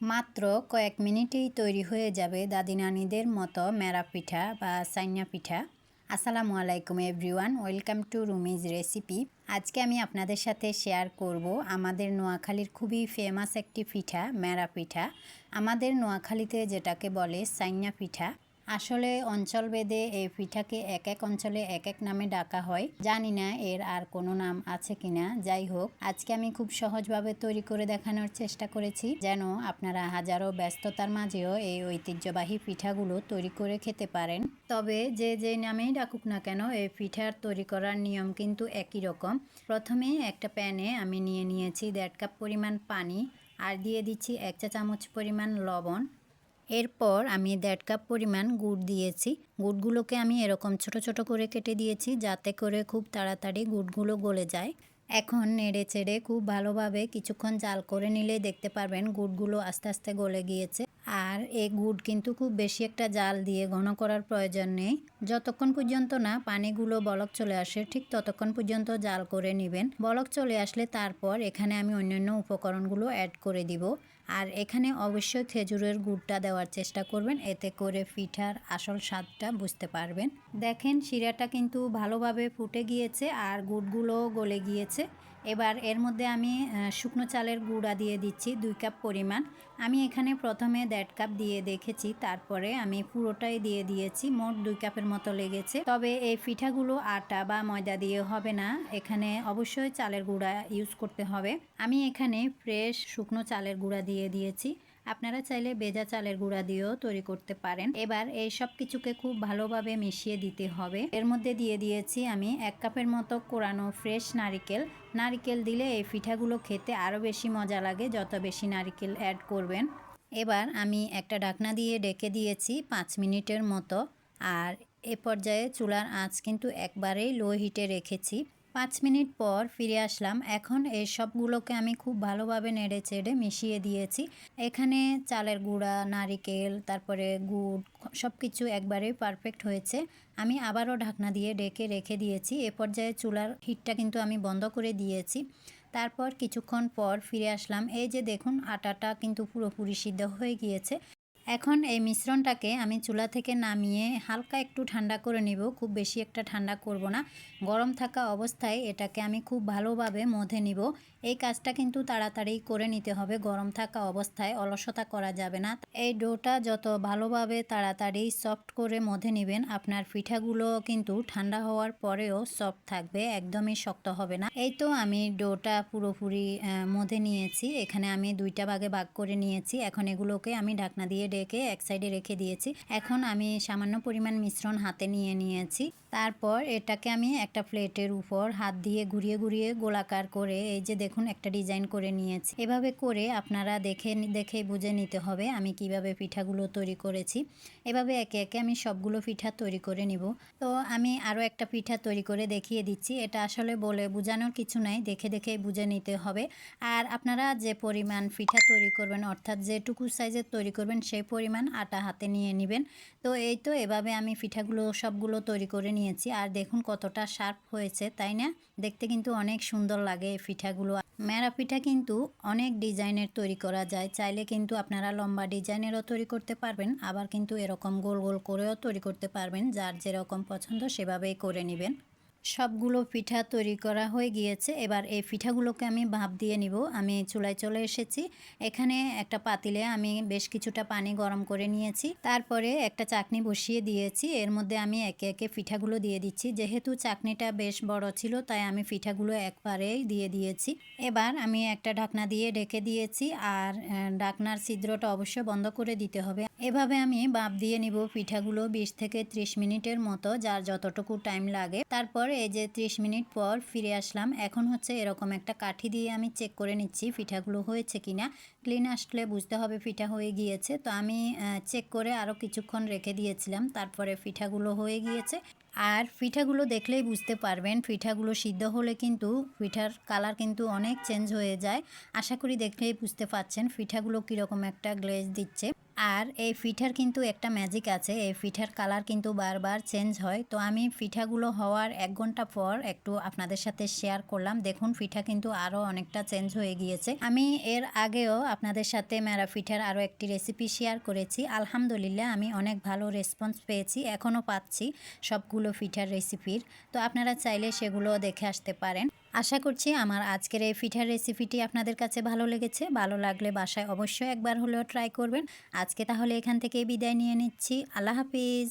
মাত্র কয়েক মিনিটেই তৈরি হয়ে যাবে দাদি নানিদের মতো মেরা পিঠা বা সাইনা পিঠা। আসসালামু আলাইকুম everyone, welcome to Rumi's recipe. আজকে আমি আপনাদের সাথে শেয়ার করব আমাদের নোয়াখালীর খুবই ফেমাস একটি পিঠা, মেরা পিঠা। আমাদের নোয়াখালীতে যেটাকে বলে সাইনা পিঠা আসলে অঞ্চল ভেদে এই পিঠাকে এক এক অঞ্চলে এক এক নামে ডাকা হয়। জানি না এর আর কোনো নাম আছে কিনা। যাই হোক, আজকে আমি খুব সহজভাবে তৈরি করে দেখানোর চেষ্টা করেছি যেন আপনারা হাজারো ব্যস্ততার মাঝেও এই ঐতিহ্যবাহী পিঠাগুলো তৈরি করে খেতে পারেন। তবে যে যে নামেই ডাকুক না কেন, এই পিঠার তৈরি করার নিয়ম কিন্তু একই রকম। প্রথমে একটা প্যানে আমি নিয়ে নিয়েছি দেড় কাপ পরিমাণ পানি আর দিয়ে দিচ্ছি এক চা চামচ পরিমাণ লবণ। এরপর আমি দেড় কাপ পরিমাণ গুড় দিয়েছি। গুড়গুলোকে আমি এরকম ছোট ছোট করে কেটে দিয়েছি যাতে করে খুব তাড়াতাড়ি গুড়গুলো গলে যায়। এখন নেড়ে চেড়ে খুব ভালোভাবে কিছুক্ষণ জাল করে নিলে দেখতে পারবেন গুড়গুলো আস্তে আস্তে গলে গিয়েছে। আর এই গুড় কিন্তু খুব বেশি একটা জাল দিয়ে ঘন করার প্রয়োজন নেই। যতক্ষণ পর্যন্ত না পানিগুলো বলক চলে আসে, ঠিক ততক্ষণ পর্যন্ত জাল করে নেবেন। বলক চলে আসলে তারপর এখানে আমি অন্যান্য উপকরণগুলো অ্যাড করে দিব। আর এখানে অবশ্যই খেজুরের গুড়টা দেওয়ার চেষ্টা করবেন, এতে করে পিঠার আসল স্বাদটা বুঝতে পারবেন। দেখেন শিরাটা কিন্তু ভালোভাবে ফুটে গিয়েছে আর গুড়গুলোও গলে গিয়েছে। এবার এর মধ্যে আমি শুকনো চালের গুঁড়া দিয়ে দিচ্ছি দুই কাপ পরিমাণ। আমি এখানে প্রথমে দেড় কাপ দিয়ে দেখেছি, তারপরে আমি পুরোটাই দিয়ে দিয়েছি, মোট দুই কাপের মতো লেগেছে। তবে এই পিঠাগুলো আটা বা ময়দা দিয়ে হবে না, এখানে অবশ্যই চালের গুঁড়া ইউজ করতে হবে। আমি এখানে ফ্রেশ শুকনো চালের গুঁড়া দিয়ে দিয়েছি। আপনারা চাইলে বেজা চালের গুঁড়া দিয়েও তৈরি করতে পারেন। এবার এই সব কিছুকে খুব ভালোভাবে মিশিয়ে দিতে হবে। এর মধ্যে দিয়ে দিয়েছি আমি এক কাপের মতো কোরানো ফ্রেশ নারিকেল। নারিকেল দিলে এই পিঠাগুলো খেতে আরও বেশি মজা লাগে, যত বেশি নারিকেল অ্যাড করবেন। এবার আমি একটা ঢাকনা দিয়ে ডেকে দিয়েছি পাঁচ মিনিটের মতো। আর এ পর্যায়ে চুলার আঁচ কিন্তু একবারেই লো হিটে রেখেছি। পাঁচ মিনিট পর ফিরে আসলাম। এখন এই সবগুলোকে আমি খুব ভালোভাবে নেড়ে চেড়ে মিশিয়ে দিয়েছি। এখানে চালের গুঁড়া, নারিকেল, তারপরে গুড় সব কিছু একবারেই পারফেক্ট হয়েছে। আমি আবারও ঢাকনা দিয়ে ডেকে রেখে দিয়েছি। এ পর্যায়ে চুলার হিটটা কিন্তু আমি বন্ধ করে দিয়েছি। তারপর কিছুক্ষণ পর ফিরে আসলাম। এই যে দেখুন, আটাটা কিন্তু পুরোপুরি সিদ্ধ হয়ে গিয়েছে। এখন এই মিশ্রণটাকে আমি চুলা থেকে নামিয়ে হালকা একটু ঠান্ডা করে নিব, খুব বেশি একটা ঠান্ডা করব না। গরম থাকা অবস্থায় এটাকে আমি খুব ভালোভাবে মধে নিব। এই কাজটা কিন্তু তাড়াতাড়ি করে নিতে হবে, গরম থাকা অবস্থায় অলসতা করা যাবে না। এই ডোটা যত ভালোভাবে তাড়াতাড়ি সফট করে মধে নেবেন, আপনার পিঠাগুলো কিন্তু ঠান্ডা হওয়ার পরেও সফট থাকবে, একদমই শক্ত হবে না। এই তো আমি ডোটা পুরোপুরি মধে নিয়েছি। এখানে আমি দুইটা ভাগে ভাগ করে নিয়েছি। এখন এগুলোকে আমি ঢাকনা দিয়ে ডেকে এক সাইডে রেখে দিয়েছি। এখন আমি সামান্য পরিমাণ মিশ্রণ হাতে নিয়ে নিয়েছি। তারপর এটাকে আমি একটা প্লেটের উপর হাত দিয়ে ঘুরিয়ে ঘুরিয়ে গোলাকার করে এই যে দেখুন একটা ডিজাইন করে নিয়েছি। এভাবে করে আপনারা দেখে দেখে বুঝে নিতে হবে আমি কীভাবে পিঠাগুলো তৈরি করেছি। এভাবে একে একে আমি সবগুলো পিঠা তৈরি করে নিব। তো আমি আরও একটা পিঠা তৈরি করে দেখিয়ে দিচ্ছি। এটা আসলে বলে বোঝানোর কিছু নাই, দেখে দেখে বুঝে নিতে হবে। আর আপনারা যে পরিমাণ পিঠা তৈরি করবেন, অর্থাৎ যেটুকু সাইজের তৈরি করবেন, সেই পরিমাণ আটা হাতে নিয়ে নেবেন। তো এই তো এভাবে আমি পিঠাগুলো সবগুলো তৈরি করে নিয়েছি। আর দেখুন কতটা শার্প হয়েছে, তাই না? দেখতে কিন্তু অনেক সুন্দর লাগে এই পিঠাগুলো। মেরা পিঠা কিন্তু অনেক ডিজাইনের তৈরি করা যায়। চাইলে কিন্তু আপনারা লম্বা ডিজাইনেরও তৈরি করতে পারবেন, আবার কিন্তু এরকম গোল গোল করেও তৈরি করতে পারবেন। যার যেরকম পছন্দ সেভাবেই করে নেবেন। সবগুলো পিঠা তৈরি করা হয়ে গিয়েছে। এবার এই পিঠাগুলোকে আমি ভাপ দিয়ে নিব। আমি চুলায় চলে এসেছি। এখানে একটা পাতিলে আমি বেশ কিছুটা পানি গরম করে নিয়েছি। তারপরে একটা চাকনি বসিয়ে দিয়েছি। এর মধ্যে আমি একে একে পিঠাগুলো দিয়ে দিচ্ছি। যেহেতু চাকনিটা বেশ বড় ছিল, তাই আমি পিঠাগুলো একবারেই দিয়ে দিয়েছি। এবার আমি একটা ঢাকনা দিয়ে ঢেকে দিয়েছি। আর ঢাকনার ছিদ্রটা অবশ্যই বন্ধ করে দিতে হবে। এভাবে আমি বাপ দিয়ে নিব পিঠাগুলো বিশ থেকে ত্রিশ মিনিটের মতো, যার যতটুকু টাইম লাগে। তারপর এই যে ত্রিশ মিনিট পর ফিরে আসলাম, এখন হচ্ছে এরকম একটা কাঠি দিয়ে আমি চেক করে নিচ্ছি পিঠাগুলো হয়েছে কিনা। ক্লিন আসলে বুঝতে হবে পিঠা হয়ে গিয়েছে। তো আমি চেক করে আরও কিছুক্ষণ রেখে দিয়েছিলাম, তারপরে পিঠাগুলো হয়ে গিয়েছে। আর পিঠাগুলো দেখলেই বুঝতে পারবেন, পিঠাগুলো সিদ্ধ হলে কিন্তু পিঠার কালার কিন্তু অনেক চেঞ্জ হয়ে যায়। আশা করি দেখলেই বুঝতে পারছেন পিঠাগুলো কীরকম একটা গ্লেজ দিচ্ছে। আর এই পিঠার কিন্তু একটা ম্যাজিক আছে। এই পিঠার কালার কিন্তু বারবার চেঞ্জ হয়। তো আমি পিঠাগুলো হওয়ার এক ঘণ্টা পর একটু আপনাদের সাথে শেয়ার করলাম। দেখুন পিঠা কিন্তু আরও অনেকটা চেঞ্জ হয়ে গিয়েছে। আমি এর আগেও আপনাদের সাথে মেরা পিঠার আরও একটি রেসিপি শেয়ার করেছি। আলহামদুলিল্লাহ, আমি অনেক ভালো রেসপন্স পেয়েছি। এখনও পাচ্ছি সবগুলো পিঠার রেসিপির তো আপনারা চাইলে সেগুলো দেখে আসতে পারেন। আশা করছি আমার আজকের এই পিঠার রেসিপিটি আপনাদের কাছে ভালো লেগেছে। ভালো লাগলে বাসায় অবশ্যই একবার হলেও ট্রাই করবেন। আজকে তাহলে এখান থেকে বিদায় নিয়ে নিচ্ছি। আল্লাহ হাফিজ।